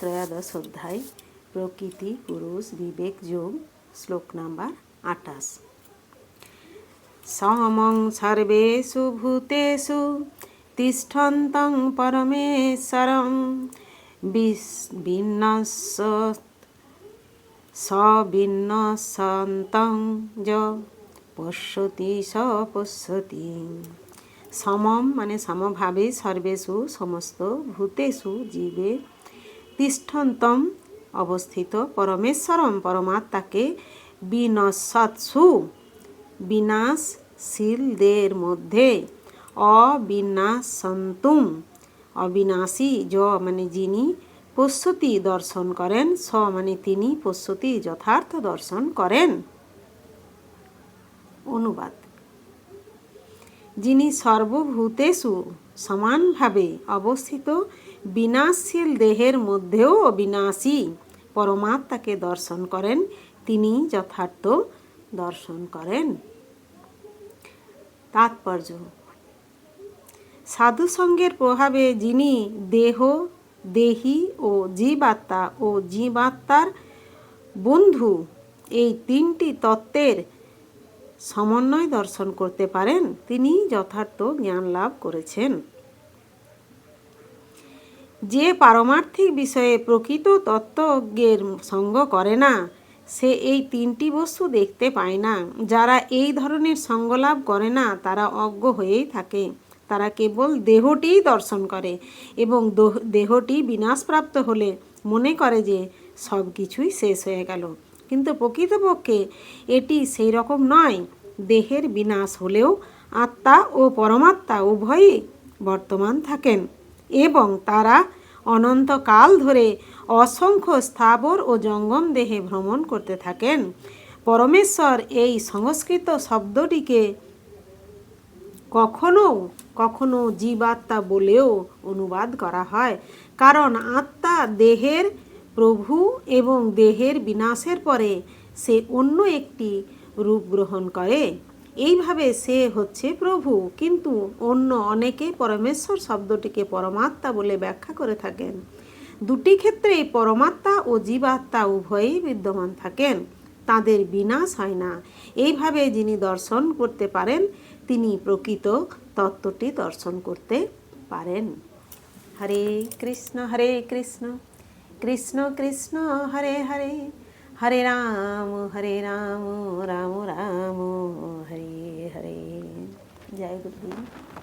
ত্রয়োদশ অধ্যায়, প্রকৃতি, পুরুষ, বিবেক, যোগ, শ্লোক নাম্বার আঠাশ। সমং সর্বেষু ভূতেষু, তিষ্ঠন্তং পরমেশ্বরং বিন্নস সবিন্নসন্তং য, পশ্যতি স পশ্যতি সমম মানে সমভাবে সর্বেষু, সমস্ত ভূতেষু, জীবে তিষ্ঠন্তম অবস্থিত পরমেশ্বরম পরমাত্মাকে বিনসৎসু, বিনাশশীলদের মধ্যে অবিনাশন্তুম, অবিনাশী য মানে যিনি পশ্যতি দর্শন করেন, স মানে তিনি পশ্যতি যথার্থ দর্শন করেন। অনুবাদ। যিনি সর্বভূতেষু সমানভাবে অবস্থিত বিনাশশীল দেহের মধ্যেও অবিনাশী। পরমাত্মাকে দর্শন করেন, তিনি যথার্থ দর্শন করেন। তাৎপর্য সাধুসঙ্গের প্রভাবে যিনি দেহ, দেহি ও জীবাত্মা ও জীবাত্মার বন্ধু, এই তিনটি তত্ত্বের সমন্বয় দর্শন করতে পারেন, তিনি যথার্থ জ্ঞান লাভ করেছেন। যে পারমার্থিক বিষয়ে প্রকৃত তত্ত্বজ্ঞের সঙ্গ করে না, সে এই তিনটি বস্তু দেখতে পায় না। যারা এই ধরনের সঙ্গলাভ করে না, তারা অজ্ঞ হয়েই থাকে। তারা কেবল দেহটিই দর্শন করে এবং দেহটি বিনাশপ্রাপ্ত হলে মনে করে যে সব কিছুই শেষ হয়ে গেল। কিন্তু প্রকৃতপক্ষে এটি সেই রকম নয়। দেহের বিনাশ হলেও আত্মা ও পরমাত্মা উভয়ই বর্তমান থাকেন। এবং তারা অনন্তকাল ধরে অসংখ্য স্থাবর ও জঙ্গম দেহে ভ্রমণ করতে থাকেন। পরমেশ্বর এই সংস্কৃত শব্দটিকে কখনো কখনো জীবাত্মা বলেও অনুবাদ করা হয়। কারণ আত্মা দেহের প্রভু এবং দেহের বিনাশের পরে সে অন্য একটি রূপ গ্রহণ করে। এইভাবে সে হচ্ছে প্রভু। কিন্তু অন্য অনেকে পরমেশ্বর শব্দটিকে পরমাত্মা বলে ব্যাখ্যা করে থাকেন। দুটি ক্ষেত্রেই পরমাত্মা ও জীবাত্মা উভয়ই বিদ্যমান থাকেন। তাদের বিনাশ হয় না। এইভাবে যিনি দর্শন করতে পারেন, তিনি প্রকৃত তত্ত্বটি দর্শন করতে পারেন। হরে কৃষ্ণ হরে কৃষ্ণ কৃষ্ণ কৃষ্ণ, হরে হরে। হরে রাম হরে রাম রাম রাম। হরে হরে জয় গুরুদেব